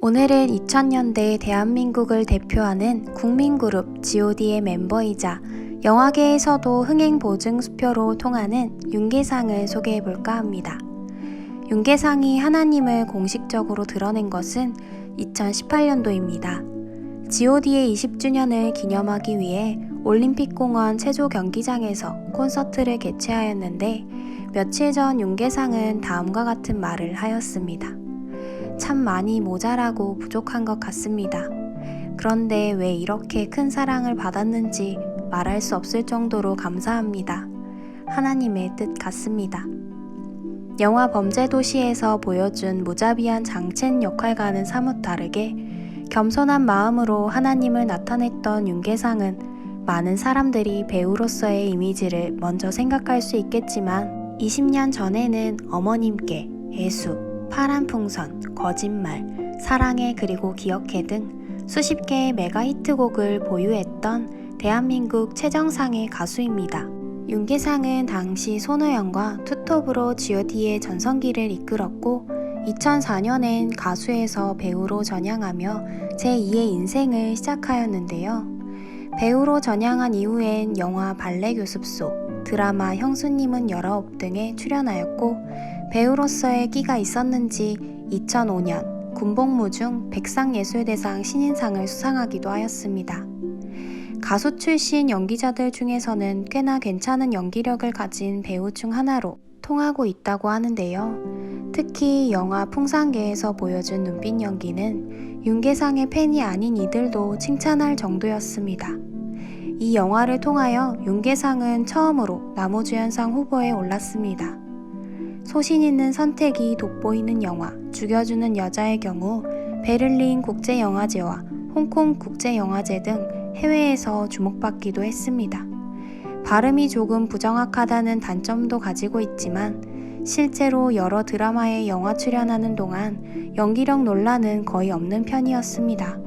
오늘은 2000년대 대한민국을 대표하는 국민그룹 god의 멤버이자 영화계에서도 흥행 보증 수표로 통하는 윤계상을 소개해 볼까 합니다. 윤계상이 하나님을 공식적으로 드러낸 것은 2018년도입니다. god의 20주년을 기념하기 위해 올림픽공원 체조 경기장에서 콘서트를 개최하였는데 며칠 전 윤계상은 다음과 같은 말을 하였습니다. 참 많이 모자라고 부족한 것 같습니다. 그런데 왜 이렇게 큰 사랑을 받았는지 말할 수 없을 정도로 감사합니다. 하나님의 뜻 같습니다. 영화 범죄도시에서 보여준 무자비한 장첸 역할과는 사뭇 다르게 겸손한 마음으로 하나님을 나타냈던 윤계상은 많은 사람들이 배우로서의 이미지를 먼저 생각할 수 있겠지만 20년 전에는 어머님께 애수, 파란 풍선, 거짓말, 사랑해 그리고 기억해 등 수십 개의 메가 히트곡을 보유했던 대한민국 최정상의 가수입니다. 윤계상은 당시 손호영과 투톱으로 god의 전성기를 이끌었고 2004년엔 가수에서 배우로 전향하며 제2의 인생을 시작하였는데요. 배우로 전향한 이후엔 영화 발레 교습소, 드라마 형수님은 열아홉 등에 출연하였고 배우로서의 끼가 있었는지 2005년 군복무 중 백상예술대상 신인상을 수상하기도 하였습니다. 가수 출신 연기자들 중에서는 꽤나 괜찮은 연기력을 가진 배우 중 하나로 통하고 있다고 하는데요. 특히 영화 풍산계에서 보여준 눈빛 연기는 윤계상의 팬이 아닌 이들도 칭찬할 정도였습니다. 이 영화를 통하여 윤계상은 처음으로 나무주연상 후보에 올랐습니다. 소신 있는 선택이 돋보이는 영화 죽여주는 여자의 경우 베를린 국제영화제와 홍콩 국제영화제 등 해외에서 주목받기도 했습니다. 발음이 조금 부정확하다는 단점도 가지고 있지만 실제로 여러 드라마에 영화 출연하는 동안 연기력 논란은 거의 없는 편이었습니다.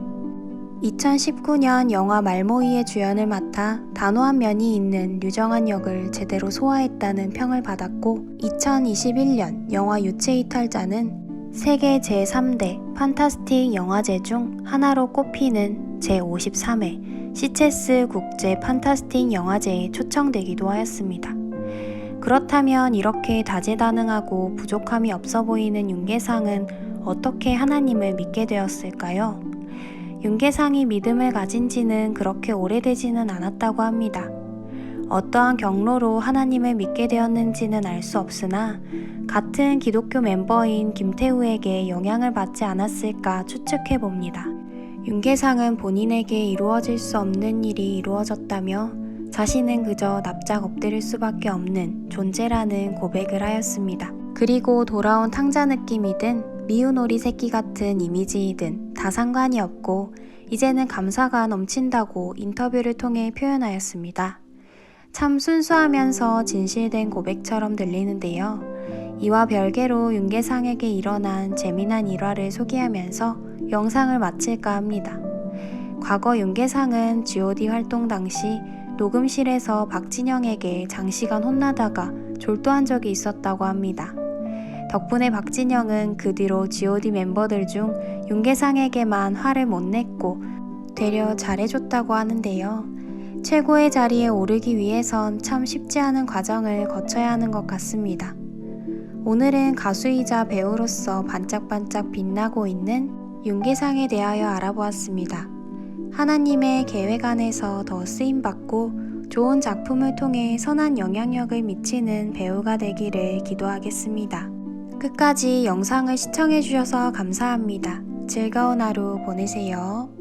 2019년 영화 말모이의 주연을 맡아 단호한 면이 있는 류정한 역을 제대로 소화했다는 평을 받았고 2021년 영화 유체이탈자는 세계 제3대 판타스틱 영화제 중 하나로 꼽히는 제53회 시체스 국제 판타스틱 영화제에 초청되기도 하였습니다. 그렇다면 이렇게 다재다능하고 부족함이 없어 보이는 윤계상은 어떻게 하나님을 믿게 되었을까요? 윤계상이 믿음을 가진 지는 그렇게 오래되지는 않았다고 합니다. 어떠한 경로로 하나님을 믿게 되었는지는 알 수 없으나 같은 기독교 멤버인 김태우에게 영향을 받지 않았을까 추측해 봅니다. 윤계상은 본인에게 이루어질 수 없는 일이 이루어졌다며 자신은 그저 납작 엎드릴 수밖에 없는 존재라는 고백을 하였습니다. 그리고 돌아온 탕자 느낌이든 미운 오리 새끼 같은 이미지이든 다 상관이 없고 이제는 감사가 넘친다고 인터뷰를 통해 표현하였습니다. 참 순수하면서 진실된 고백처럼 들리는데요. 이와 별개로 윤계상에게 일어난 재미난 일화를 소개하면서 영상을 마칠까 합니다. 과거 윤계상은 god 활동 당시 녹음실에서 박진영에게 장시간 혼나다가 졸도한 적이 있었다고 합니다. 덕분에 박진영은 그 뒤로 god 멤버들 중 윤계상에게만 화를 못 냈고 되려 잘해줬다고 하는데요. 최고의 자리에 오르기 위해선 참 쉽지 않은 과정을 거쳐야 하는 것 같습니다. 오늘은 가수이자 배우로서 반짝반짝 빛나고 있는 윤계상에 대하여 알아보았습니다. 하나님의 계획 안에서 더 쓰임받고 좋은 작품을 통해 선한 영향력을 미치는 배우가 되기를 기도하겠습니다. 끝까지 영상을 시청해주셔서 감사합니다. 즐거운 하루 보내세요.